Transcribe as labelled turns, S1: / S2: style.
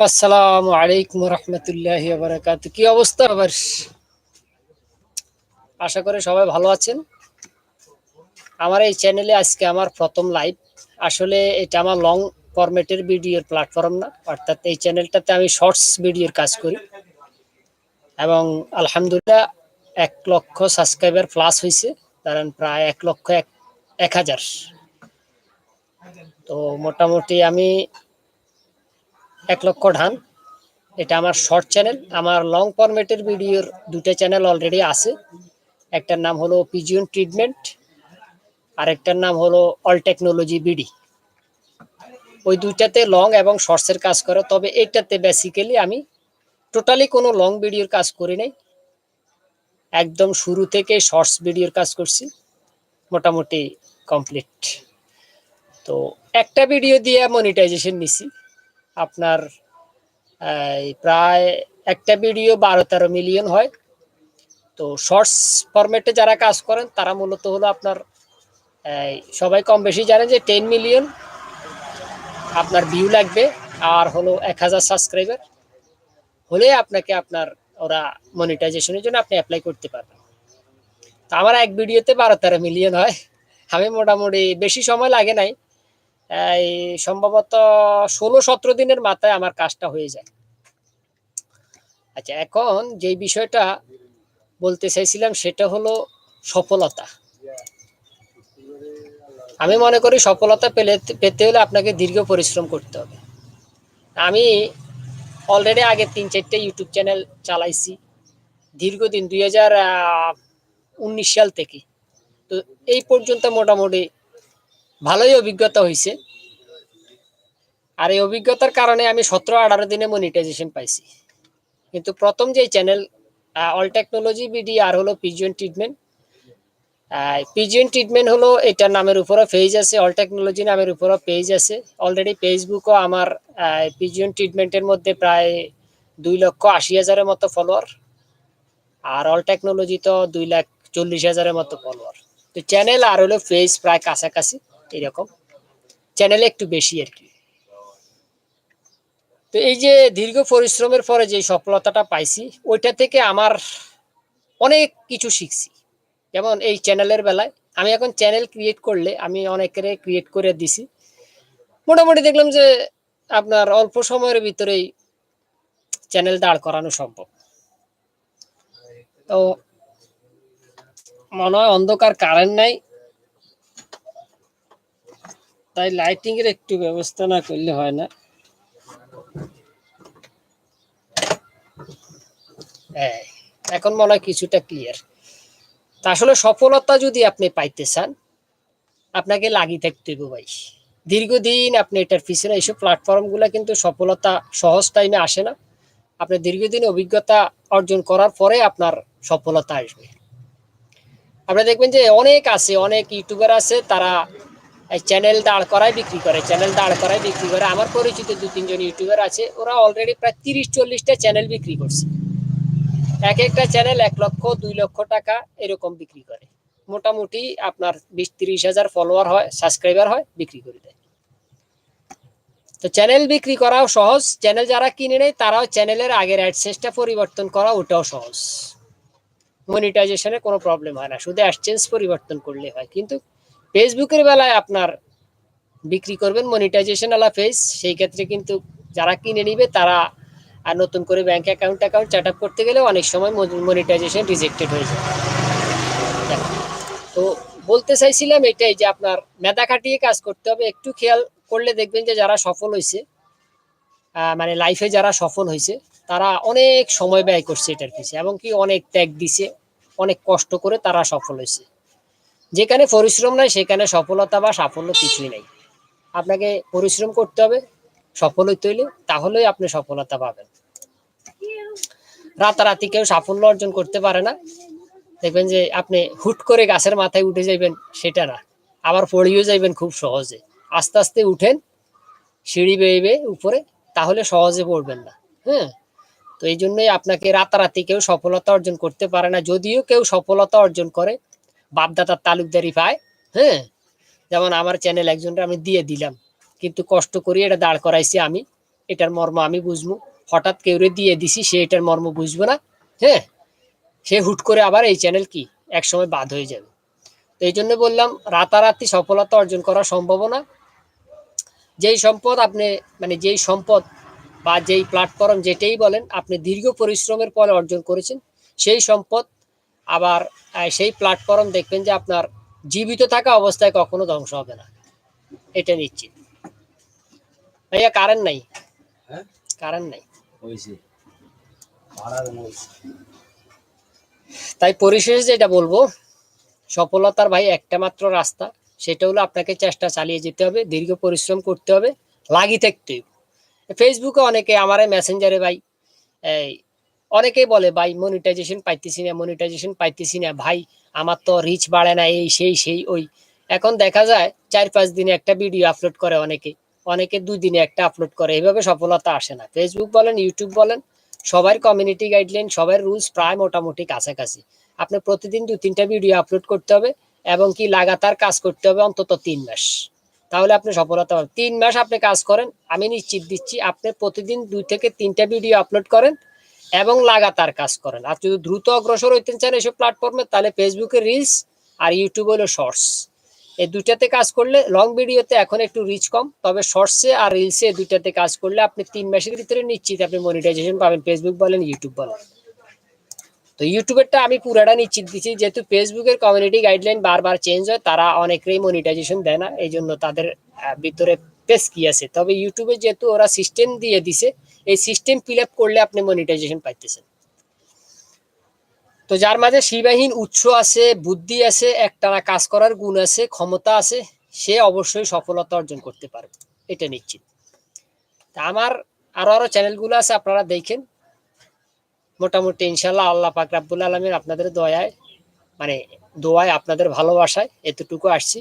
S1: আসসালামু আলাইকুম রহমতুল্লাহ বারাকাত। কি অবস্থা আবার? আশা করি সবাই ভালো আছেন। আমার এই চ্যানেলে আজকে আমার প্রথম লাইভ আসলে এটা আমার লং ফরম্যাটের ভিডিওর প্ল্যাটফর্ম না। অর্থাৎ এই চ্যানেলটাতে আমি শর্টস ভিডিওর কাজ করি। এবং আলহামদুলিল্লাহ এক লক্ষ সাবস্ক্রাইবার প্লাস হয়েছে ধরেন প্রায় এক লক্ষ এক এক হাজার। তো মোটামুটি আমি এক লক্ষ ধান এটা আমার শর্ট চ্যানেল আমার লং ফরম্যাটের ভিডিওর দুটো চ্যানেল অলরেডি আছে। একটার নাম হলো পিজিয়ন ট্রিটমেন্ট আর একটার নাম হলো অল টেকনোলজি বিডি ওই দুইটাতে লং এবং শর্টসের কাজ করে, তবে এইটাতে বেসিক্যালি আমি টোটালি কোনো লং ভিডিওর কাজ করি নাই। একদম শুরু থেকে শর্টস ভিডিওর কাজ করছি, মোটামুটি কমপ্লিট তো একটা ভিডিও দিয়ে মনিটাইজেশন নিছি। আপনার প্রায় একটা ভিডিও বারো তেরো মিলিয়ন হয়। তো শর্টস ফরম্যাটে যারা কাজ করেন, তারা মূলত হলো আপনার সবাই কম বেশি জানেন যে টেন মিলিয়ন আপনার ভিউ লাগবে আর হলো এক হাজার সাবস্ক্রাইবার হলে আপনাকে আপনার ওরা মনিটাইজেশনের জন্য আপনি অ্যাপ্লাই করতে পারবেন। তো আমার এক ভিডিওতে বারো তেরো মিলিয়ন হয়। আমি মোটামুটি বেশি সময় লাগে নাই। এই সম্ভবত ষোলো সতেরো দিনের মাথায় আমার কাজটা হয়ে যায়। আচ্ছা এখন যে বিষয়টা বলতে চাইছিলাম সেটা হলো সফলতা। আমি মনে করি সফলতা পেলে, পেতে হলে আপনাকে দীর্ঘ পরিশ্রম করতে হবে। আমি অলরেডি আগে তিন চারটে ইউটিউব চ্যানেল চালাইছি। দীর্ঘদিন দুই হাজার উনিশ সাল থেকে। তো এই পর্যন্ত মোটামুটি ভালোই অভিজ্ঞতা হয়েছে আর এই অভিজ্ঞতার কারণে আমি সতেরো আঠারো দিনে মনিটাইজেশন পাইছি। কিন্তু প্রথম যে চ্যানেল অল টেকনোলজি বিডি আর হলো পিজিয়ন ট্রিটমেন্ট পিজিয়ন ট্রিটমেন্ট হলো এটার নামের উপরে পেজ আছে অল টেকনোলজি নামের উপরে পেজ আছে। অলরেডি ফেসবুকও আমার পিজিয়ন ট্রিটমেন্টের মধ্যে প্রায় দুই লক্ষ আশি হাজারের মতো ফলোয়ার আর অল টেকনোলজি তো দুই লাখ চল্লিশ হাজারের মতো ফলোয়ার তো চ্যানেল আর হলো পেজ প্রায় কাছাকাছি। এরকম। চ্যানেলে একটু বেশি আর কি। তো এই যে দীর্ঘ পরিশ্রমের পরে যে সফলতাটা পাইছি, ওইটা থেকে আমার অনেক কিছু শিখছি। যেমন এই চ্যানেলের বেলায় আমি এখন চ্যানেল ক্রিয়েট করলে আমি অনেকের ক্রিয়েট করে দিছি। মোটামুটি দেখলাম যে আপনার অল্প সময়ের ভিতরেই চ্যানেল দাঁড় করানো সম্ভব। তো মনে হয় অন্ধকার কারেন্ট নাই। তাই লাইটিং এর একটু ব্যবস্থা না করলে হয় না। এখন মনে হয় কিছুটা ক্লিয়ার তা আসলে সফলতা যদি আপনি পাইতে চান, আপনাকে লাগি থাকতে হবে ভাই। দীর্ঘদিন আপনি এটার পিছনে এইসব প্ল্যাটফর্মগুলো কিন্তু সফলতা সহজ টাইমে আসে না। আপনি দীর্ঘদিন অভিজ্ঞতা অর্জন করার পরে আপনার সফলতা আসবে। আপনি দেখবেন যে অনেক আছে, অনেক ইউটিউবার আছে, তারা চ্যানেল দাঁড় করায় বিক্রি করে চ্যানেল দাঁড় করায় বিক্রি করে। আমার পরিচিত দু তিনজন ইউটিউবার আছে, ওরা অলরেডি প্রায় তিরিশ, চল্লিশটা চ্যানেল বিক্রি করছে। এক একটা চ্যানেল এক লক্ষ, দুই লক্ষ টাকা এরকম বিক্রি করে। মোটামুটি আপনার বিশ, তিরিশ হাজার ফলোয়ার হয় সাবস্ক্রাইবার হয়, বিক্রি করে দেয়। তো চ্যানেল বিক্রি করাও সহজ। চ্যানেল যারা কিনে নেয়, তারাও চ্যানেলের আগের অ্যাডসেন্সটা পরিবর্তন করা, ওটাও সহজ। মনিটাইজেশনে কোনো প্রবলেম হয় না। শুধু অ্যাডসেন্স পরিবর্তন করলে হয়। কিন্তু ফেসবুকের বেলায় আপনার বিক্রি করবেন মনিটাইজেশন আলা পেজ সেই ক্ষেত্রে কিন্তু যারা কিনে নিবে তারা আর নতুন করে bank account account chat up করতে গেলে অনেক সময় মনিটাইজেশন রিজেক্টেড হয়ে যায়। তো বলতে চাইছিলাম এটাই যে আপনার মেধা খাটিয়ে কাজ করতে হবে, একটু খেয়াল করলে দেখবেন যে যারা সফল হয়েছে মানে লাইফে যারা সফল হয়েছে তারা অনেক সময় ব্যয় করছে এটার পিছিয়ে এবং কি অনেক ত্যাগ দিছে, অনেক কষ্ট করে তারা সফল হয়েছে যেখানে পরিশ্রম নাই, সেখানে সফলতা বা সাফল্য কিছুই নাই। আপনাকে পরিশ্রম করতে হবে, সফল হইতে হইলে তাহলেই আপনি সফলতা পাবেন। রাতারাতি কেউ সাফল্য অর্জন করতে পারে না। দেখবেন যে আপনি হুট করে গাছের মাথায় উঠে যাইবেন, সেটা না। আবার পড়িও যাইবেন খুব সহজে। আস্তে আস্তে উঠেন, সিঁড়ি বেয়ে উপরে, তাহলে সহজে পড়বেন না। হ্যাঁ? তো এই জন্যই আপনাকে রাতারাতি কেউ সফলতা অর্জন করতে পারে না। যদিও কেউ সফলতা অর্জন করে বাপদাদার তালুকদারি পায় হ্যাঁ? যেমন আমার চ্যানেল একজনটা আমি দিয়ে দিলাম। কিন্তু কষ্ট করি এটা দাঁড় করাইছি আমি। এটার মর্ম আমি বুঝব। হঠাৎ কেউরে দিয়ে দিছি, সে এটার মর্ম বুঝব না হ্যাঁ? সে হুট করে আবার এই চ্যানেল কি? একসময় বাদ হয়ে যাবে। তো এই জন্য বললাম, রাতারাতি সফলতা অর্জন করা সম্ভব না। যেই সম্পদ আপনি মানে যেই সম্পদ বা যেই প্ল্যাটফর্ম যেটাই বলেন, আপনি দীর্ঘ পরিশ্রমের পরে অর্জন করেছেন, সেই সম্পদ আবার সেই প্ল্যাটফর্ম দেখবেন যে আপনার জীবিত থাকা অবস্থায় কখনো ধ্বংস হবে না। এটা নিশ্চিত। ভাইয়া কারেন্ট নাই?
S2: হ্যাঁ?
S1: কারেন্ট নাই?
S2: ভাড়ার হয়েছে
S1: তাই পরিশেষে যেটা বলব সফলতার ভাই একটা মাত্র রাস্তা সেটা হলো আপনাকে চেষ্টা চালিয়ে যেতে হবে দীর্ঘ পরিশ্রম করতে হবে লাগি থাকতে ফেসবুকে অনেকে আমার মেসেঞ্জারে ভাই এই অনেকেই বলে, ভাই মনিটাইজেশন পাইতেছি না মনিটাইজেশন পাইতেছি না। ভাই, আমার তো রিচ বাড়ে না, এই, সেই সেই, ওই। এখন দেখা যায়, চার, পাঁচ দিনে একটা ভিডিও আপলোড করে অনেকে। অনেকে দুই দিনে একটা আপলোড করে। এইভাবে সফলতা আসে না। ফেসবুক বলেন ইউটিউব বলেন, সবার কমিউনিটি গাইডলাইন সবার রুলস প্রায় মোটামুটি কাছাকাছি। আপনি প্রতিদিন দু, তিনটা ভিডিও আপলোড করতে হবে এবং কি লাগাতার কাজ করতে হবে অন্তত তিন মাস। তাহলে আপনি সফলতা পাবেন। তিন মাস আপনি কাজ করেন, আমি নিশ্চিত দিচ্ছি, আপনি প্রতিদিন দুই থেকে তিনটা ভিডিও আপলোড করেন এবং লাগাতার কাজ করেন। আর যদি দ্রুত অগ্রসর হইতে চান এসব প্ল্যাটফর্মে তাহলে ফেসবুকে রিলস আর ইউটিউব হলো শর্টস এই দুইটাতে কাজ করলে লং ভিডিওতে এখন একটু রিচ কম, তবে শর্টসে আর রিলসে দুইটাতে কাজ করলে আপনি তিন মাসের ভিতরে নিশ্চিত আপনি মনিটাইজেশন পাবেন ফেসবুক বলেন ইউটিউব বলেন। তো ইউটিউবেরটা আমি পুরাটা নিশ্চিত দিচ্ছি যেহেতু ফেসবুকের কমিউনিটি গাইডলাইন বারবার চেঞ্জ হয়, তারা অনেকেই মনিটাইজেশন দেয় না এই জন্য তাদের ভিতরে পেস কি আছে। তবে ইউটিউবে যেহেতু ওরা সিস্টেম দিয়ে দিছে এই সিস্টেম ফিল আপ করলে আপনি মনিটাইজেশন পাইতেছেন। তো যার মাঝে সীমাহীন উৎস আছে, বুদ্ধি আছে, একটানা কাজ করার গুণ আছে, ক্ষমতা আছে, সে অবশ্যই সফলতা অর্জন করতে পারবে, এটা নিশ্চিত। তা আমার আরও আরও চ্যানেলগুলো আছে, আপনারা দেখেন। মোটামুটি ইনশাল্লাহ আল্লাহ পাক রাব্বুল আলমিন আপনাদের দয়ায় মানে দোয়ায় আপনাদের ভালোবাসায় এতটুকু আসছি।